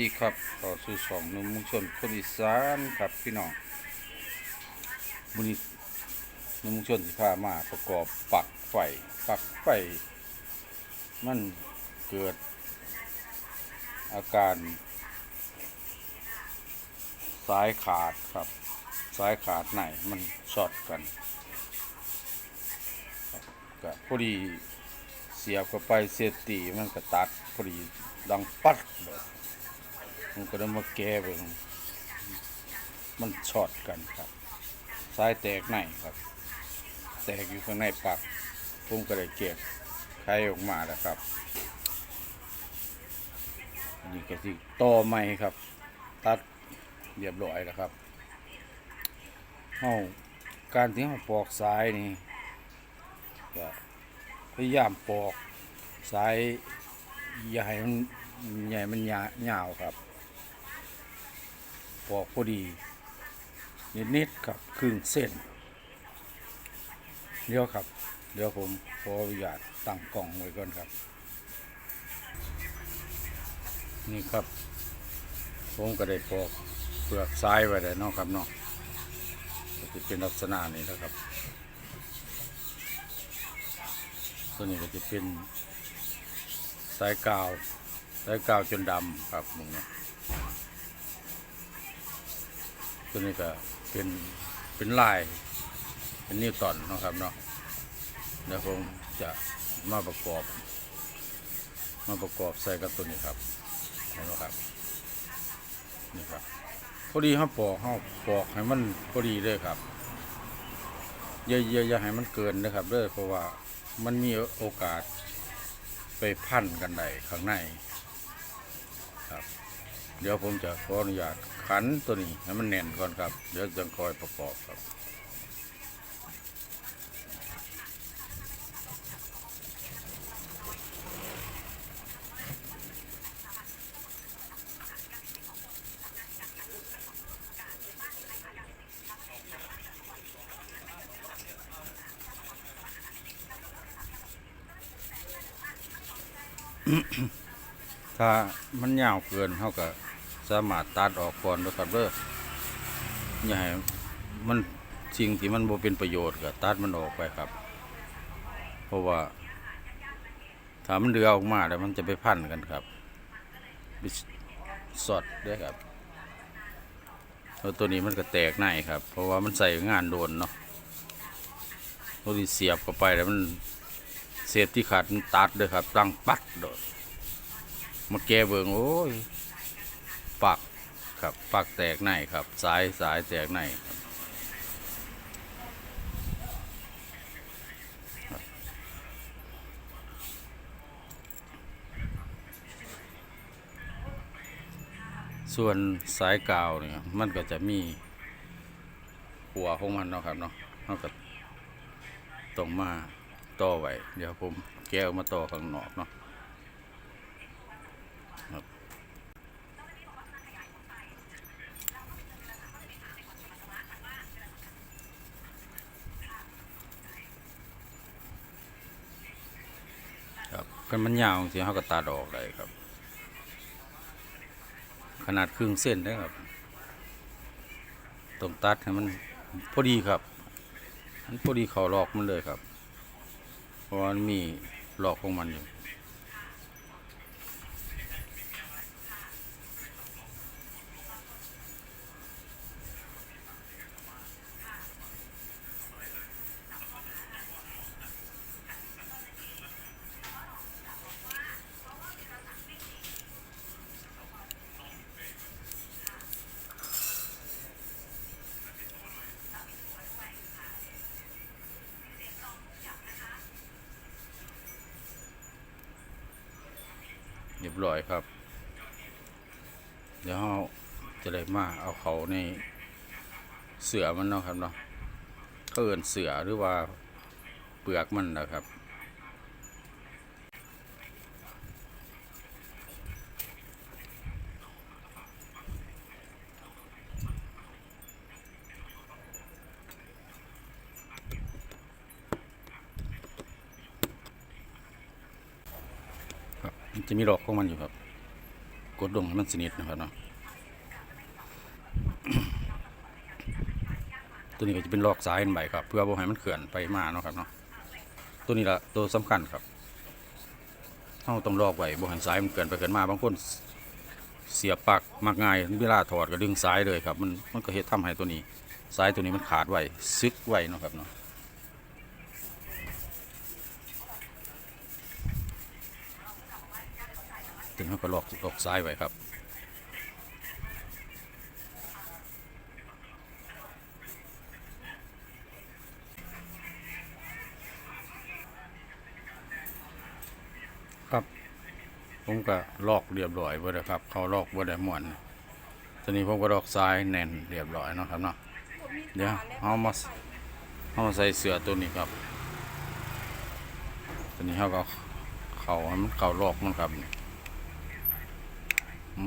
ดีครับต่อสู่สองนุ่มมุงชนคนอีสานครับพี่น้องมุนินุ่มมุงชนสิพามาประกอบปักไฟปักไฟมันเกิดอาการสายขาดครับ สายขาดไหนมันช็อตกันกับก็พอดีเสียบเข้าไปเสียตีมันก็ตัดพอดีดังปัดเลย มันก็ได้มาแก้เบิ่งมันช็อตกันครับ สายแตกในครับ แตกอยู่ข้างในปากผมก็ได้เก็บไขออกมาแล้วครับ นี่ก็สิต่อใหม่ครับ ตัดเรียบร้อยแล้วครับเฮาการที่เฮาปอกสายนี่ก็พยายามปอกสายอย่าให้มันใหญ่มันยายาวครับ ปอกพอดี นิดๆครับครึ่งเส้นเดี๋ยวครับ เดี๋ยวผมขออนุญาตตั้งกล่องไว้ก่อนครับ นี่ครับ ผมก็ได้ปอกเปลือกซ้ายไว้แล้วเนาะครับเนาะก็จะเป็นลักษณะนี้นะครับ ตัวนี้ก็จะเป็นสายกาวสายกาวจนดำครับมึงเนี่ย ตัวนี้ก็เป็นเป็นลาย เป็นนิวตันนะครับเนาะเดี๋ยวผมจะมาประกอบ มาประกอบใส่กับตัวนี้ครับเห็นไหมครับนี่ครับพอดีเขาปอกเขาปอกให้มันพอดีเลยครับอย่าอย่าอย่าให้มันเกินนะครับเด้อเพราะว่ามันมีโอกาสไปพันกันได้ข้างในครับ เดี๋ยวผมจะขออนุญาตขันตัวนี้ให้มันแน่นก่อนครับ เดี๋ยวจะคอยประกอบครับถ้ามันยาวเกินเขาก็ สามารถตัดออกก่อนด้วยครับเด้ออย่าให้มันสิ่งที่มันบ่เป็นประโยชน์ก็ตัดมันออกไปครับ เพราะว่าถ้ามันเดือออกมาแล้วมันจะไปพันกันครับสอดด้วยครับแล้วตัวนี้มันก็แตกในครับ เพราะว่ามันใส่งานโดนเนาะตัวนี้เสียบเข้าไปแล้วมันเศษที่ขาดมันตัดเลยครับตั้งปัดโดดมาแก้เบิงโอ้ย ครับปักแตกในครับ สายสายแตกในส่วนสายกาวเนี่ยมันก็จะมีหัวของมันเนาะครับเนาะเขาก็ต้องมาต่อไว้เดี๋ยวผมแก้วมาต่อข้างนอกเนาะ กันมันยาวสิเขาก็ตัดออกได้ครับ ขนาดครึ่งเส้นนะครับต้องตัดให้มันพอดีครับมันพอดีเขาหลอกมันเลยครับ เพราะมันมีหลอกของมันอยู่ เรียบร้อยครับ เดี๋ยวเราจะได้มาเอาเขาในเสือมันเนาะครับเนาะเขาเอินเสือหรือว่าเปลือกมันนะครับ จะมีดอกของมันอยู่ครับ กดลงให้มันสนิทนะครับเนาะตัวนี้ก็จะเป็นลอกซ้ายอันใบครับ เพื่อบ่ให้มันเขื่อนไปมาเนาะครับเนาะตัวนี้ละตัวสำคัญครับเราต้องลอกไว้บ่ให้ซ้ายมันเขื่อนไปเขื่อนมาบางคนเสียบปลักมักง่ายเวลาถอดก็ดึงซ้ายเลยครับ มันมันก็เฮ็ดทำให้ตัวนี้ซ้ายตัวนี้มันขาดไว้ซึกไว้เนาะครับเนาะ ตัวนี้เราก็ลอกลอกซ้ายไว้ครับครับ ผมก็ลอกเรียบร้อยเบ่ได้ครับ เขาลอกบ่ได้ม่วนตอนนี้ผมก็ลอกซ้ายแน่นเรียบร้อยเนาะครับเนาะเดี๋ยวเอามาเอามาใส่เสื้อตัวนี้ครับตอนนี้เขาก็เขาให้มันเขาลอกมันครับ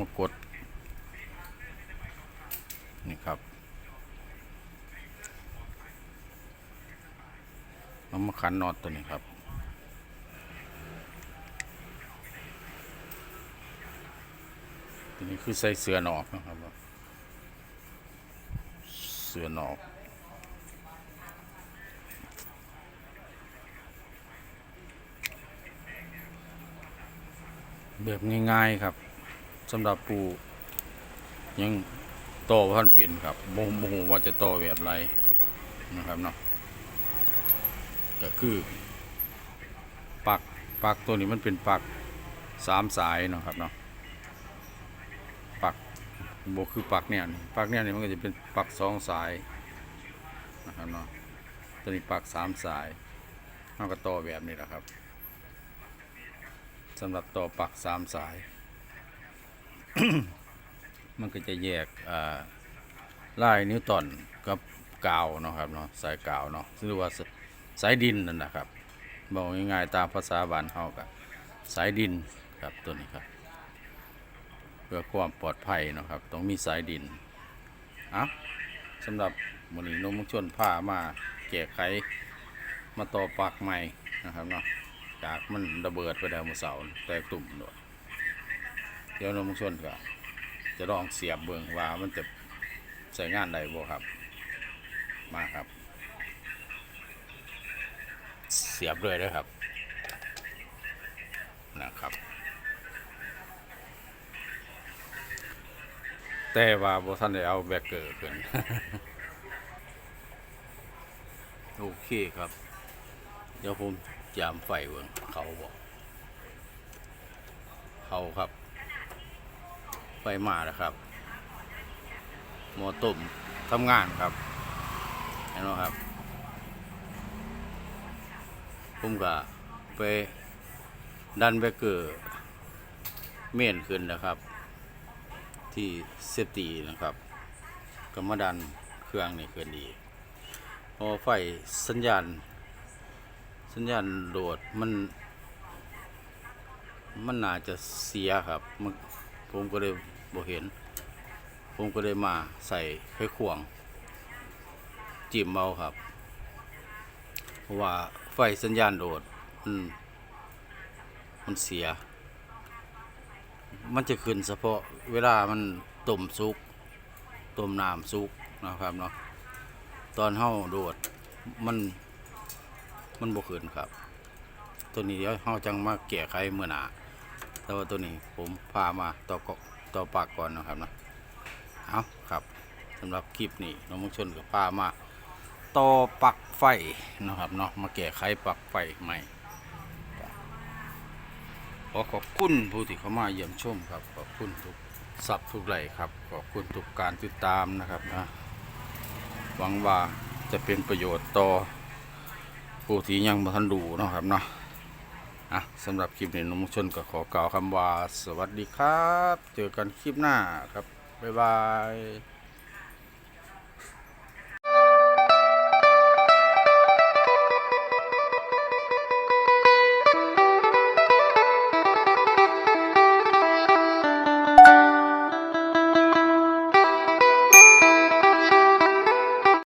มากด นี่ครับเอามาขันน็อตตัวนี้ครับตัวนี้คือใส่เสื้อนอกนะครับ เสื้อนอกแบบง่ายๆครับ สำหรับผู้ยังโตพันเป็นครับโมโมโหว่าจะโตแบบไรนะครับเนาะก็คือปักปักตัวนี้มันเป็นปักสามสายนะครับเนาะปักโบคือปักเนี่ยนี่ปักเนี่ยนี่มันก็จะเป็นปักสองสายนะครับเนาะตัวนี้ปักสามสายเราก็ต่อแบบนี้แหละครับสำหรับต่อปักสามสาย มันก็จะแยกอ่าลายนิวตันกับกาวเนาะครับเนาะสายกาวเนาะซึ่งเรียกว่าสายดินนั่นนะครับบอกง่ายๆตามภาษาบ้านเฮากับสายดินครับตัวนี้ครับ เพื่อความปลอดภัยเนาะครับต้องมีสายดินอะสำหรับมือนี้นมมุกชนผ้ามาแก้ไขมาต่อปลักใหม่นะครับเนาะจากมันระเบิดไปแล้วเมื่อเสาร์แตกตุ่มด้วย ดี๋ยวนมมุกชนก็จะลองเสียบเบิ่งว่ามันจะใช้งานได้บ่ครับ มาครับ เสียบเลยด้อครับนะครับ แต่ว่าบ่ทันได้เอาแบกเกอร์ขึ้นโอเคครับ เดี๋ยวผมจามไฟเบิ่งเขาบอกเขาครับ ไฟมาแล้วครับหมอตุ่มทำงานครับเห็นไหมครับผมก็ไปดันแบกเกอร์เม่นขึ้นนะครับ ที่เซฟตีนะครับก็มาดันเครื่องนี่ขึ้นดีพอไฟสัญญาณ สัญญาณโดดมัน มันน่าจะเสียครับมันผมก็เลย บ่เห็น ผมก็เลยมาใส่ไขควง จิ้มเมาครับ เพราะว่าไฟสัญญาณโดดมันมันเสีย มันจะขึ้นเฉพาะเวลามันต้มซุกต้มน้ำซุกนะครับเนาะตอนเฮาโดดมันมันบ่ขึ้นครับ ตัวนี้เดี๋ยวเฮาจังมาแก้ไขเมื่อหนาแต่ว่าตัวนี้ผมพามาต่อเกาะ ต่อปากก่อนนะครับนะเอาครับสำหรับคลิปนี้น้องมุกชนกับพามาต่อปลักไฟนะครับเนาะมาแก้ไขปลักไฟใหม่ขอขอบคุณผู้ที่เข้ามาเยี่ยมชมครับขอบคุณทุกสับทุกไหลครับขอบคุณทุกการติดตามนะครับนะหวังว่าจะเป็นประโยชน์ต่อผู้ที่ยังบ่ทันดูนะครับเนาะ อะสำหรับคลิปนี้นมชนก็ขอกล่าวคำว่า สวัสดีครับ เจอกันคลิปหน้าครับ บ๊ายบาย